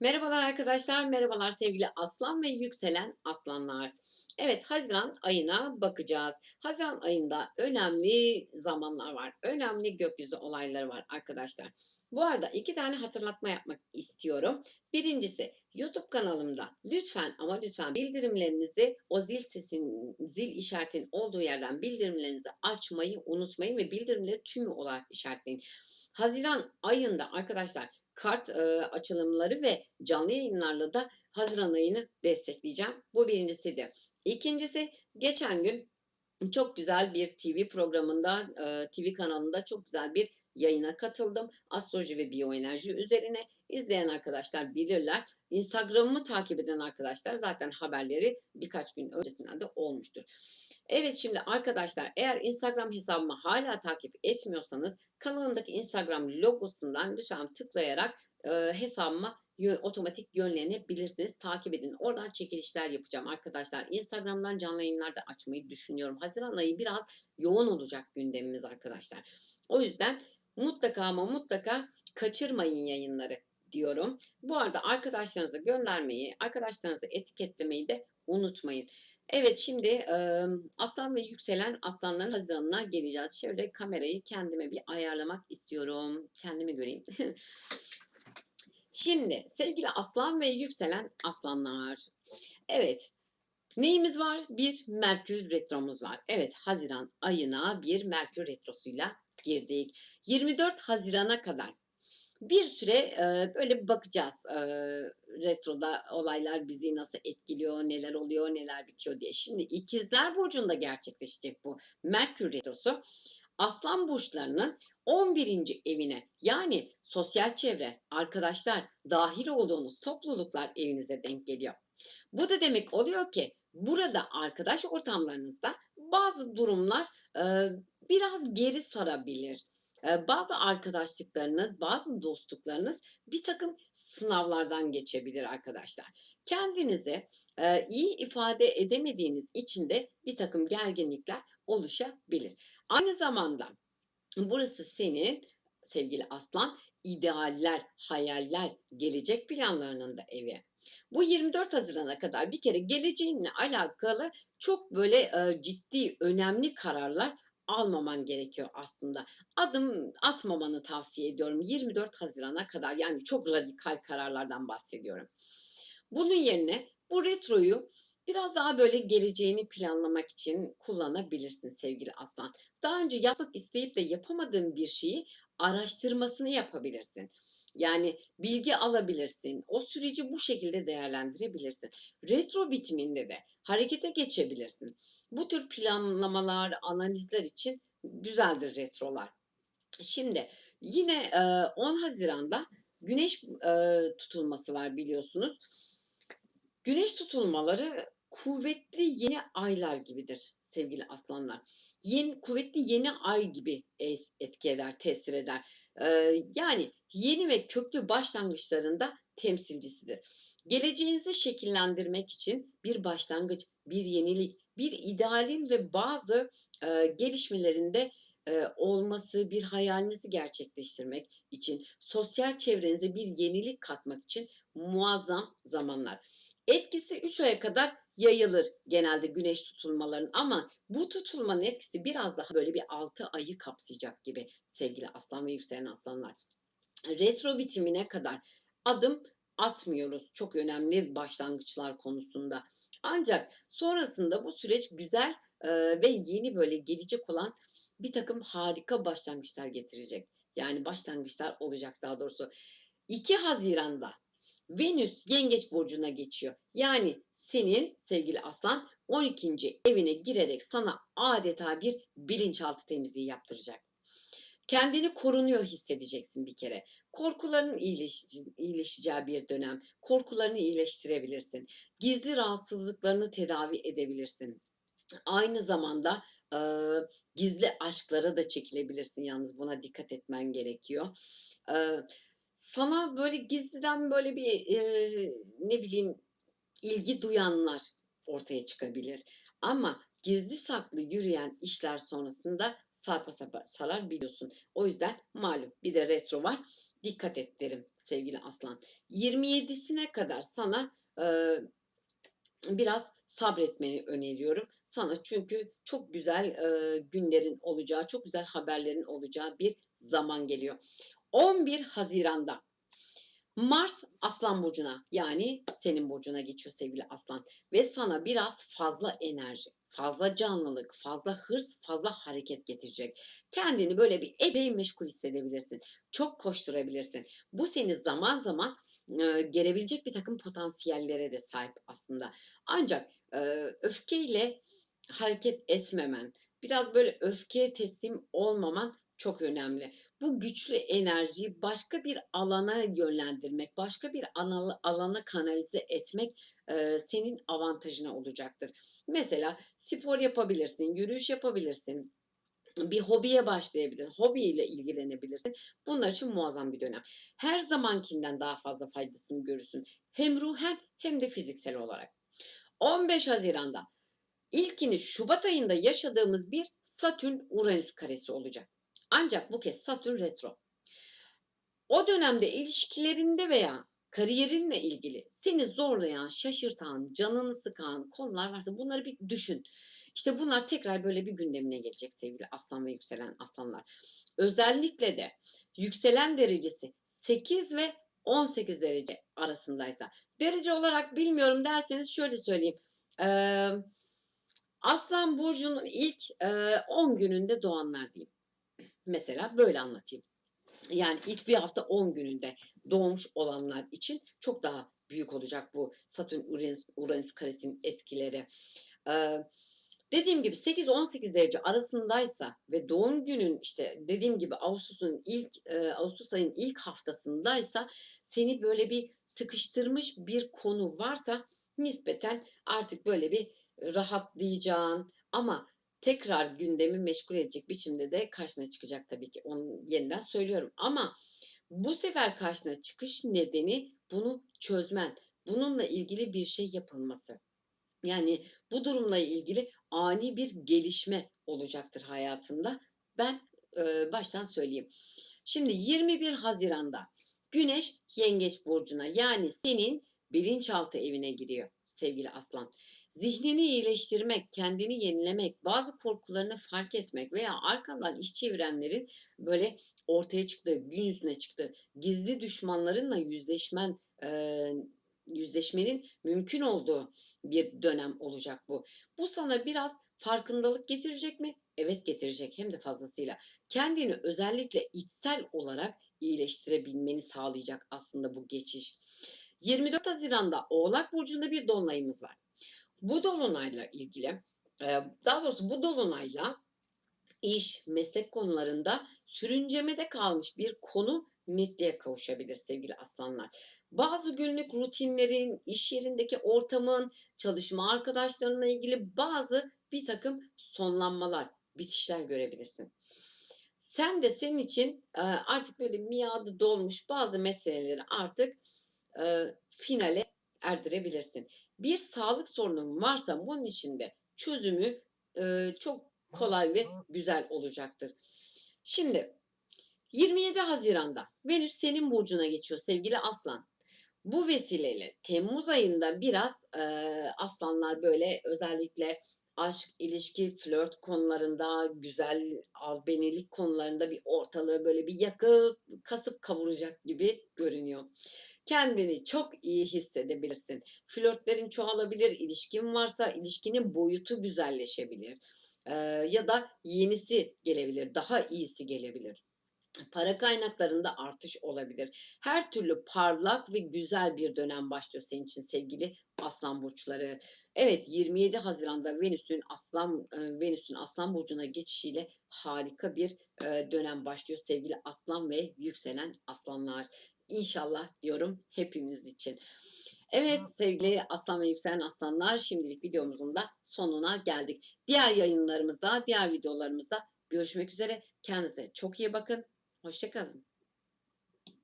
Merhabalar arkadaşlar, merhabalar sevgili aslan ve yükselen aslanlar. Evet, Haziran ayına bakacağız. Haziran ayında önemli zamanlar var. Önemli gökyüzü olayları var arkadaşlar. Bu arada iki tane hatırlatma yapmak istiyorum. Birincisi YouTube kanalımda lütfen ama lütfen bildirimlerinizi o zil sesin, zil işaretin olduğu yerden bildirimlerinizi açmayı unutmayın ve bildirimleri tümü olarak işaretleyin. Haziran ayında arkadaşlar kart e, açılımları ve canlı yayınlarla da Haziran ayını destekleyeceğim. Bu birincisiydi. İkincisi geçen gün çok güzel bir TV programında, e, TV kanalında çok güzel bir yayına katıldım. Astroloji ve biyoenerji üzerine izleyen arkadaşlar bilirler. Instagram'ımı takip eden arkadaşlar zaten haberleri birkaç gün öncesinden de olmuştur. Evet şimdi arkadaşlar eğer Instagram hesabımı hala takip etmiyorsanız kanalımdaki Instagram logosundan lütfen tıklayarak e, hesabıma otomatik yönlenebilirsiniz. Takip edin. Oradan çekilişler yapacağım arkadaşlar. Instagram'dan canlı yayınlar da açmayı düşünüyorum. Haziran ayı biraz yoğun olacak gündemimiz arkadaşlar. O yüzden mutlaka ama mutlaka kaçırmayın yayınları diyorum. Bu arada arkadaşlarınıza göndermeyi, arkadaşlarınızı etiketlemeyi de unutmayın. Evet şimdi e, aslan ve yükselen aslanların Haziran'ına geleceğiz. Şöyle kamerayı kendime bir ayarlamak istiyorum. Kendimi göreyim. Şimdi sevgili aslan ve yükselen aslanlar. Evet. Neyimiz var? Bir Merkür retromuz var. Evet Haziran ayına bir Merkür retrosuyla girdik. 24 Haziran'a kadar bir süre e, böyle bakacağız e, retroda olaylar bizi nasıl etkiliyor, neler oluyor, neler bitiyor diye. Şimdi ikizler burcunda gerçekleşecek bu Merkür retrosu. Aslan burçlarının 11. evine yani sosyal çevre, arkadaşlar, dahil olduğunuz topluluklar evinize denk geliyor. Bu da demek oluyor ki burada arkadaş ortamlarınızda bazı durumlar e, biraz geri sarabilir. Bazı arkadaşlıklarınız, bazı dostluklarınız bir takım sınavlardan geçebilir arkadaşlar. Kendinizi iyi ifade edemediğiniz için de bir takım gerginlikler oluşabilir. Aynı zamanda burası senin sevgili aslan idealler, hayaller, gelecek planlarının da evi. Bu 24 Haziran'a kadar bir kere geleceğinle alakalı çok böyle ciddi, önemli kararlar almaman gerekiyor aslında. Adım atmamanı tavsiye ediyorum 24 Haziran'a kadar yani çok radikal kararlardan bahsediyorum. Bunun yerine bu retroyu biraz daha böyle geleceğini planlamak için kullanabilirsin sevgili aslan. Daha önce yapmak isteyip de yapamadığın bir şeyi araştırmasını yapabilirsin. Yani bilgi alabilirsin. O süreci bu şekilde değerlendirebilirsin. Retro bitiminde de harekete geçebilirsin. Bu tür planlamalar, analizler için güzeldir retrolar. Şimdi yine e, 10 Haziran'da güneş e, tutulması var biliyorsunuz. Güneş tutulmaları kuvvetli yeni aylar gibidir sevgili aslanlar. Yeni kuvvetli yeni ay gibi etki eder, tesir eder. Ee, yani yeni ve köklü başlangıçlarında temsilcisidir. Geleceğinizi şekillendirmek için bir başlangıç, bir yenilik, bir idealin ve bazı e, gelişmelerinde olması, bir hayalinizi gerçekleştirmek için, sosyal çevrenize bir yenilik katmak için muazzam zamanlar. Etkisi 3 aya kadar yayılır genelde güneş tutulmaların ama bu tutulmanın etkisi biraz daha böyle bir 6 ayı kapsayacak gibi sevgili aslan ve yükselen aslanlar. Retro bitimine kadar adım atmıyoruz çok önemli başlangıçlar konusunda. Ancak sonrasında bu süreç güzel ve yeni böyle gelecek olan bir takım harika başlangıçlar getirecek. Yani başlangıçlar olacak daha doğrusu. 2 Haziran'da Venüs Yengeç burcuna geçiyor. Yani senin sevgili aslan 12. evine girerek sana adeta bir bilinçaltı temizliği yaptıracak. Kendini korunuyor hissedeceksin bir kere. Korkuların iyileşeceği bir dönem. Korkularını iyileştirebilirsin. Gizli rahatsızlıklarını tedavi edebilirsin. Aynı zamanda e, gizli aşklara da çekilebilirsin. Yalnız buna dikkat etmen gerekiyor. E, sana böyle gizliden böyle bir e, ne bileyim ilgi duyanlar ortaya çıkabilir. Ama gizli saklı yürüyen işler sonrasında sarpa sarpa sarar biliyorsun. O yüzden malum bir de retro var. Dikkat et derim sevgili aslan. 27'sine kadar sana e, biraz sabretmeni öneriyorum. Sana çünkü çok güzel e, günlerin olacağı, çok güzel haberlerin olacağı bir zaman geliyor. 11 Haziran'da Mars Aslan burcuna yani senin burcuna geçiyor sevgili Aslan ve sana biraz fazla enerji, fazla canlılık, fazla hırs, fazla hareket getirecek. Kendini böyle bir epey meşgul hissedebilirsin. Çok koşturabilirsin. Bu seni zaman zaman e, gelebilecek bir takım potansiyellere de sahip aslında. Ancak e, öfkeyle hareket etmemen, biraz böyle öfkeye teslim olmaman çok önemli. Bu güçlü enerjiyi başka bir alana yönlendirmek, başka bir ana- alana kanalize etmek e, senin avantajına olacaktır. Mesela spor yapabilirsin, yürüyüş yapabilirsin, bir hobiye başlayabilirsin, hobiyle ilgilenebilirsin. Bunlar için muazzam bir dönem. Her zamankinden daha fazla faydasını görürsün. Hem ruhen hem de fiziksel olarak. 15 Haziran'da ilkini Şubat ayında yaşadığımız bir Satürn-Uranüs karesi olacak. Ancak bu kez Satürn retro. O dönemde ilişkilerinde veya kariyerinle ilgili seni zorlayan, şaşırtan, canını sıkan konular varsa bunları bir düşün. İşte bunlar tekrar böyle bir gündemine gelecek sevgili aslan ve yükselen aslanlar. Özellikle de yükselen derecesi 8 ve 18 derece arasındaysa. Derece olarak bilmiyorum derseniz şöyle söyleyeyim. Ee, Aslan Burcu'nun ilk e, 10 gününde doğanlar diyeyim. Mesela böyle anlatayım. Yani ilk bir hafta 10 gününde doğmuş olanlar için çok daha büyük olacak bu Satürn Uranüs, Uranüs karesinin etkileri. Ee, dediğim gibi 8-18 derece arasındaysa ve doğum günün işte dediğim gibi Ağustos'un ilk e, Ağustos ayının ilk haftasındaysa seni böyle bir sıkıştırmış bir konu varsa nispeten artık böyle bir rahatlayacağın ama tekrar gündemi meşgul edecek biçimde de karşına çıkacak tabii ki. Onu yeniden söylüyorum. Ama bu sefer karşına çıkış nedeni bunu çözmen. Bununla ilgili bir şey yapılması. Yani bu durumla ilgili ani bir gelişme olacaktır hayatında. Ben e, baştan söyleyeyim. Şimdi 21 Haziran'da Güneş Yengeç burcuna yani senin bilinçaltı evine giriyor sevgili Aslan. Zihnini iyileştirmek, kendini yenilemek, bazı korkularını fark etmek veya arkandan iş çevirenlerin böyle ortaya çıktığı, gün yüzüne çıktığı, gizli düşmanlarınla yüzleşmen, e, yüzleşmenin mümkün olduğu bir dönem olacak bu. Bu sana biraz farkındalık getirecek mi? Evet getirecek hem de fazlasıyla. Kendini özellikle içsel olarak iyileştirebilmeni sağlayacak aslında bu geçiş. 24 Haziran'da Oğlak Burcu'nda bir dolunayımız var. Bu dolunayla ilgili, daha doğrusu bu dolunayla iş, meslek konularında sürüncemede kalmış bir konu netliğe kavuşabilir sevgili aslanlar. Bazı günlük rutinlerin, iş yerindeki ortamın, çalışma arkadaşlarına ilgili bazı bir takım sonlanmalar, bitişler görebilirsin. Sen de senin için artık böyle miadı dolmuş bazı meseleleri artık finale erdirebilirsin. Bir sağlık sorunun varsa bunun içinde çözümü e, çok kolay ve güzel olacaktır. Şimdi 27 Haziran'da Venüs senin burcuna geçiyor sevgili Aslan. Bu vesileyle Temmuz ayında biraz e, aslanlar böyle özellikle aşk, ilişki, flört konularında, güzel albenelik konularında bir ortalığı böyle bir yakıp kasıp kavuracak gibi görünüyor. Kendini çok iyi hissedebilirsin. Flörtlerin çoğalabilir, ilişkin varsa ilişkinin boyutu güzelleşebilir. Ee, ya da yenisi gelebilir, daha iyisi gelebilir para kaynaklarında artış olabilir. Her türlü parlak ve güzel bir dönem başlıyor senin için sevgili Aslan burçları. Evet 27 Haziran'da Venüs'ün Aslan e, Venüs'ün Aslan burcuna geçişiyle harika bir e, dönem başlıyor sevgili Aslan ve yükselen Aslanlar. İnşallah diyorum hepimiz için. Evet sevgili aslan ve yükselen aslanlar şimdilik videomuzun da sonuna geldik. Diğer yayınlarımızda, diğer videolarımızda görüşmek üzere. Kendinize çok iyi bakın. Hoşçakalın.